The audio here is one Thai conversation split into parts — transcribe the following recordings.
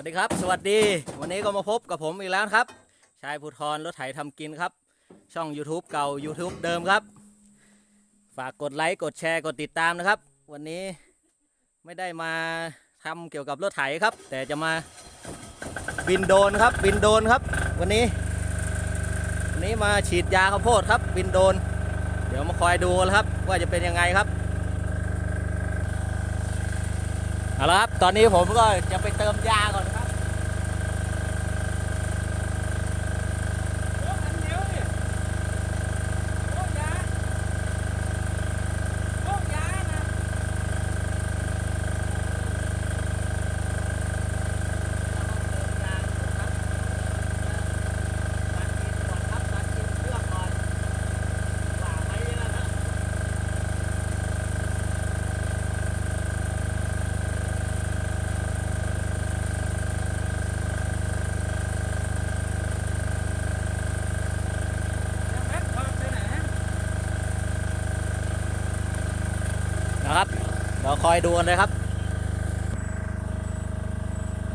วัสดีครับ สวัสดี วันนี้ก็มาพบกับผมอีกแล้วครับ ชายภูทรรถไถทำกินครับ ช่อง YouTube เก่า YouTube เดิมครับ ฝากกดไลค์ กดแชร์ กดติดตามนะครับ วันนี้ไม่ได้มาทำเกี่ยวกับรถไถครับ แต่จะมาบินโดนครับ บินโดนครับ วันนี้ วันนี้มาฉีดยาข้าวโพดครับ บินโดน เดี๋ยวมาคอยดูนะครับ ว่าจะเป็นยังไงครับเอาละครับ ตอนนี้ผมก็จะไปเติมยาก่อนครับ โอ้อันเดียวนี่โอ้ยาโอ้ยานะ จะแม็กพาไปไหน นะครับ เรา คอยดูกันเลยครับ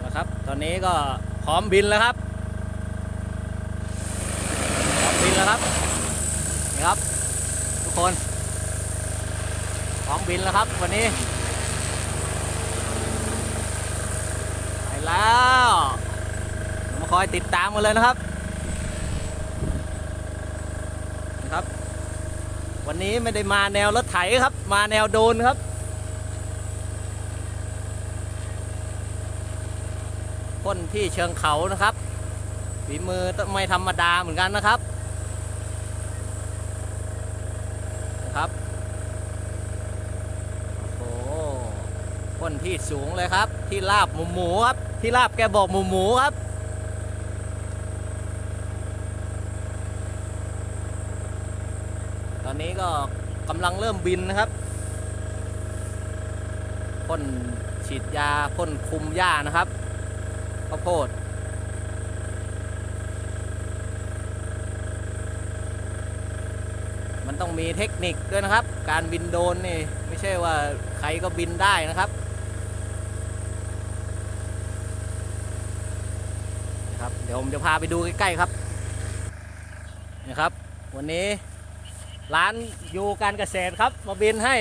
นะครับ ตอนนี้ก็พร้อมบินแล้วครับพร้อมบินแล้วครับนี่ครับ ทุกคนพร้อมบินแล้วครับ วันนี้ไปแล้วมาคอยติดตามกันเลยนะครับนะครับ วันนี้ไม่ได้มาแนวรถไถครับ มาแนวโดรนครับ พ่นที่เชิงเขานะครับฝีมือไม่ธรรมดาเหมือนกันนะครับนะครับโอ้โหพ่นที่สูงเลยครับ ที่ลาบหมูหมูครับ ที่ลาบแกบอกหมูหมูครับตอนนี้ก็กำลังเริ่มบินนะครับพ่นฉีดยาพ่นคุมหญ้านะครับ ข้าวโพดมันต้องมีเทคนิคด้วยนะครับ การบินโดนนี่ไม่ใช่ว่าใครก็บินได้นะครับนะครับ เดี๋ยวผมจะพาไปดูใกล้ๆครับนะครับ วันนี้ร้านอยู่การเกษตรครับ มาบินให้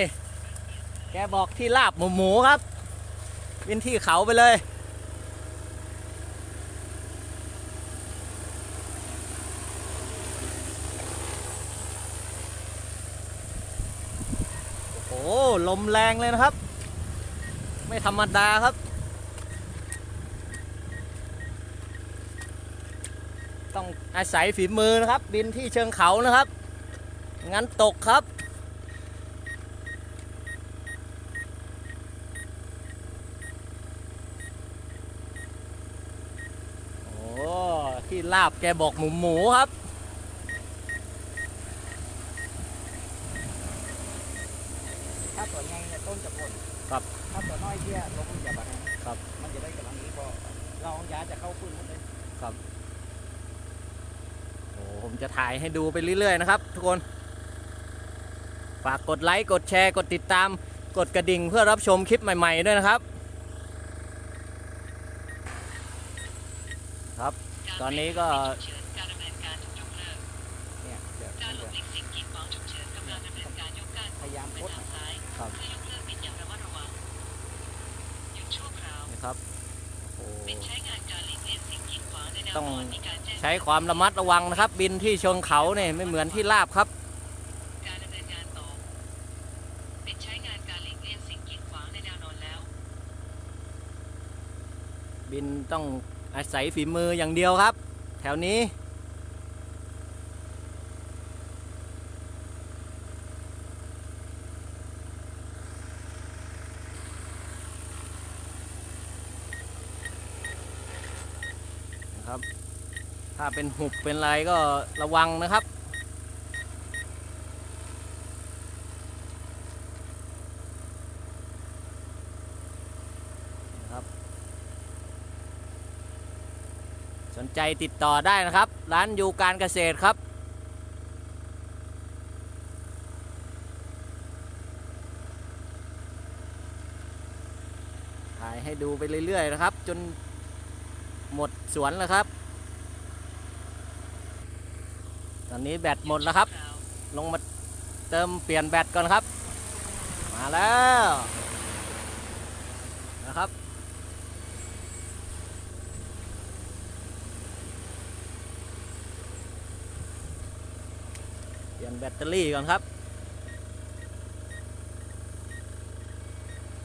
แกบอกที่ลาบหมูหมูครับ บินที่เขาไปเลย อ้ลมแรงเลยนะครับ ไม่ธรรมดาครับ ต้องอาศัยฝีมือนะครับ บินที่เชิงเขานะครับ งั้นตกครับโอ้ที่ลาบแกบอกหมูหมูครับ ถ้า ตัวใหญ่เนี่ยต้นจะพ่นครับ ถ้าตัวน้อยเที่ยลงอย่าบังครับ มันจะได้กำลังดีพอเราเอายาจะเข้าพื้นหมดเลยโอ้ผมจะถ่ายให้ดูไปเรื่อยๆนะครับ ทุกคน ฝากกดไลค์กดแชร์กดติดตาม กดกระดิ่งเพื่อรับชมคลิปใหม่ ๆ ด้วยนะครับ ครับ ตอนนี้ก็การดำเนินการถูกยกเลิกเนี่ยเดี๋ยวการหลบหลีกสิ่งกีดขวางฉุกเฉินกำลังดำเนินการยกก้านพยายามไปพดทางซ้ายครับ คราวนะครับโอ้ปิดใช้งานการหลีกเลี่ยงสิ่งกีดขวางในแนวต้องนอนมีการแจ้งใช้ความระมัดระวังนะครับ บินที่เชิงเขาเนี่ยไม่เหมือนที่ลาบครับการดำเนินการต่อปิดใช้งานการหลีกเลี่ยงสิ่งกีดขวางในแนวนอนแล้วบินต้องอาศัยฝีมืออย่างเดียวครับ แถวนี้ นะครับ ถ้าเป็นหุบเป็นอะไรก็ระวังนะครับ สนใจติดต่อได้นะครับ ร้านยูการเกษตรครับถ่ายให้ดูไปเรื่อยๆนะครับ จนหมดสวนแล้วครับ ตอนนี้แบตหมดแล้วครับ ลงมาเติมเปลี่ยนแบตก่อนครับ มาแล้วนะครับเปลี่ยนแบตเตอรี่ก่อนครับ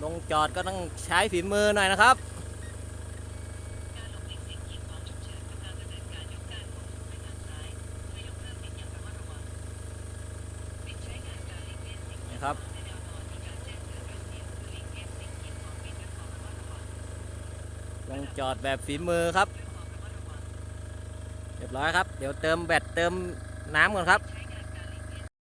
ลงจอดก็ต้องใช้ฝีมือหน่อยนะครับ ลงจอดแบบฝีมือครับด้วยความระมัดระวังเรียบร้อยครับ เดี๋ยวเติมแบตเติมน้ำก่อนครับ